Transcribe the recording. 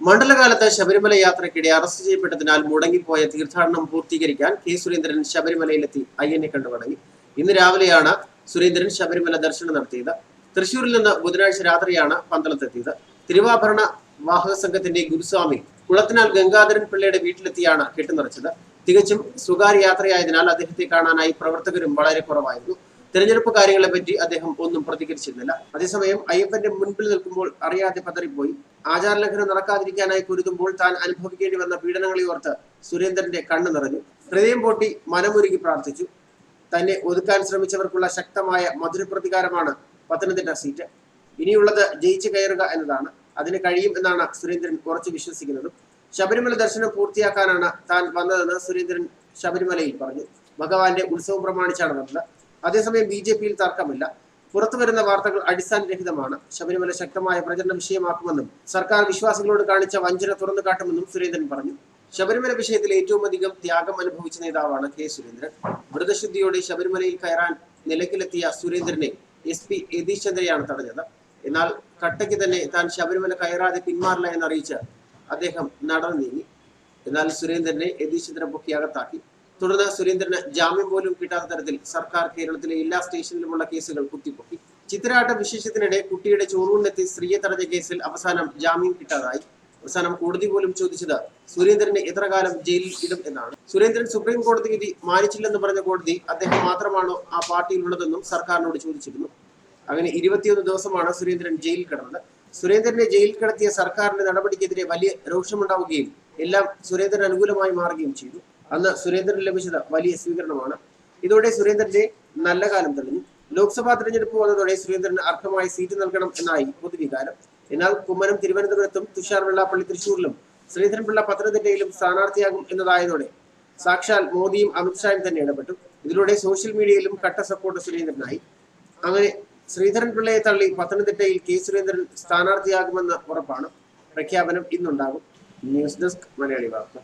മണ്ഡലകാലത്ത് ശബരിമല യാത്രക്കിടെ അറസ്റ്റ് ചെയ്യപ്പെട്ടതിനാൽ മുടങ്ങിപ്പോയ തീർത്ഥാടനം പൂർത്തീകരിക്കാൻ കെ സുരേന്ദ്രൻ ശബരിമലയിലെത്തി. അയ്യനെ കണ്ടു മടങ്ങി ഇന്ന് രാവിലെയാണ് സുരേന്ദ്രൻ ശബരിമല ദർശനം നടത്തിയത്. തൃശൂരിൽ നിന്ന് ബുധനാഴ്ച രാത്രിയാണ് പന്തളത്തെത്തിയത്. തിരുവാഭരണ വാഹക സംഘത്തിന്റെ ഗുരുസ്വാമി കുളത്തിനാൽ ഗംഗാധരൻ പിള്ളയുടെ വീട്ടിലെത്തിയാണ് കെട്ടുനിറച്ചത്. തികച്ചും സ്വകാര്യ യാത്രയായതിനാൽ അദ്ദേഹത്തെ കാണാനായി പ്രവർത്തകരും വളരെ കുറവായിരുന്നു. തിരഞ്ഞെടുപ്പ് കാര്യങ്ങളെപ്പറ്റി അദ്ദേഹം ഒന്നും പ്രതികരിച്ചിരുന്നില്ല. അതേസമയം അയ്യപ്പന്റെ മുൻപിൽ നിൽക്കുമ്പോൾ അറിയാതെ പതറിപ്പോയി. ആചാരലംഘനം നടക്കാതിരിക്കാനായി കുരുതുമ്പോൾ താൻ അനുഭവിക്കേണ്ടി വന്ന പീഡനങ്ങളെ ഓർത്ത് സുരേന്ദ്രന്റെ കണ്ണു നിറഞ്ഞു. ഹൃദയം പൊട്ടി മനമൊരുക്കി പ്രാർത്ഥിച്ചു. തന്നെ ഒതുക്കാൻ ശ്രമിച്ചവർക്കുള്ള ശക്തമായ മധുരപ്രതികാരമാണ് പത്തനംതിട്ട സീറ്റ്. ഇനിയുള്ളത് ജയിച്ചു കയറുക എന്നതാണ്. അതിന് കഴിയും എന്നാണ് സുരേന്ദ്രൻ ഉറച്ചു വിശ്വസിക്കുന്നത്. ശബരിമല ദർശനം പൂർത്തിയാക്കാനാണ് താൻ വന്നതെന്ന് സുരേന്ദ്രൻ ശബരിമലയിൽ പറഞ്ഞു. ഭഗവാന്റെ ഉത്സവം പ്രമാണിച്ചാണ് വന്നത്. അതേസമയം ബി ജെ പിയിൽ തർക്കമില്ല. പുറത്തു വരുന്ന വാർത്തകൾ അടിസ്ഥാനരഹിതമാണ്. ശബരിമല ശക്തമായ പ്രചരണ വിഷയമാക്കുമെന്നും സർക്കാർ വിശ്വാസികളോട് കാണിച്ച വഞ്ചന തുറന്നു കാട്ടുമെന്നും സുരേന്ദ്രൻ പറഞ്ഞു. ശബരിമല വിഷയത്തിൽ ഏറ്റവും അധികം ത്യാഗം അനുഭവിച്ച നേതാവാണ് കെ സുരേന്ദ്രൻ. മൃതശുദ്ധിയോടെ ശബരിമലയിൽ കയറാൻ നിലക്കിലെത്തിയ സുരേന്ദ്രനെ എസ് പി യതീഷ് ചന്ദ്രയാണ് തടഞ്ഞത്. എന്നാൽ കട്ടയ്ക്ക് തന്നെ താൻ ശബരിമല കയറാതെ പിന്മാറില്ല എന്നറിയിച്ച് അദ്ദേഹം നടന്നു നീങ്ങി. എന്നാൽ സുരേന്ദ്രനെ യതീഷ് ചന്ദ്ര പൊക്കി അകത്താക്കി. തുടർന്ന് സുരേന്ദ്രന് ജാമ്യം പോലും കിട്ടാത്ത തരത്തിൽ സർക്കാർ കേരളത്തിലെ എല്ലാ സ്റ്റേഷനിലുമുള്ള കേസുകൾ കുത്തിപ്പൊക്കി. ചിത്രാട്ട വിശേഷത്തിനിടെ കുട്ടിയുടെ ചോറൂണിലെത്തി സ്ത്രീയെ തടഞ്ഞ കേസിൽ അവസാനം ജാമ്യം കിട്ടാതായി. അവസാനം കോടതി പോലും ചോദിച്ചത് സുരേന്ദ്രനെ എത്ര കാലം ജയിലിൽ ഇടും എന്നാണ്. സുരേന്ദ്രൻ സുപ്രീം കോടതി വിധി മാനിച്ചില്ലെന്ന് പറഞ്ഞ കോടതി അദ്ദേഹം മാത്രമാണോ ആ പാർട്ടിയിലുള്ളതെന്നും സർക്കാരിനോട് ചോദിച്ചിരുന്നു. അങ്ങനെ ഇരുപത്തിയൊന്ന് ദിവസമാണ് സുരേന്ദ്രൻ ജയിലിൽ കിടന്നത്. സുരേന്ദ്രനെ ജയിലിൽ കിടത്തിയ സർക്കാരിന്റെ നടപടിക്കെതിരെ വലിയ രോഷമുണ്ടാവുകയും എല്ലാം സുരേന്ദ്രൻ അനുകൂലമായി മാറുകയും ചെയ്തു. അന്ന് സുരേന്ദ്രൻ ലഭിച്ചത് വലിയ സ്വീകരണമാണ്. ഇതോടെ സുരേന്ദ്രന്റെ നല്ല കാലം തെളിഞ്ഞു. ലോക്സഭാ തെരഞ്ഞെടുപ്പ് വന്നതോടെ സുരേന്ദ്രന് അർഹമായ സീറ്റ് നൽകണം എന്നായി പൊതുവികാരം. എന്നാൽ കുമ്മനം തിരുവനന്തപുരത്തും തുഷാർ വെള്ളാപ്പള്ളി തൃശൂരിലും ശ്രീധരൻപിള്ള പത്തനംതിട്ടയിലും സ്ഥാനാർത്ഥിയാകും എന്നതായതോടെ സാക്ഷാൽ മോദിയും അമിത്ഷായും തന്നെ ഇടപെട്ടു. ഇതിലൂടെ സോഷ്യൽ മീഡിയയിലും കട്ട സപ്പോർട്ട് സുരേന്ദ്രനായി. അങ്ങനെ ശ്രീധരൻ പിള്ളയെ തള്ളി പത്തനംതിട്ടയിൽ കെ സുരേന്ദ്രൻ സ്ഥാനാർത്ഥിയാകുമെന്ന് ഉറപ്പാണ്. പ്രഖ്യാപനം ഇന്നുണ്ടാകും. ന്യൂസ് ഡെസ്ക് മലയാളി വാർത്ത.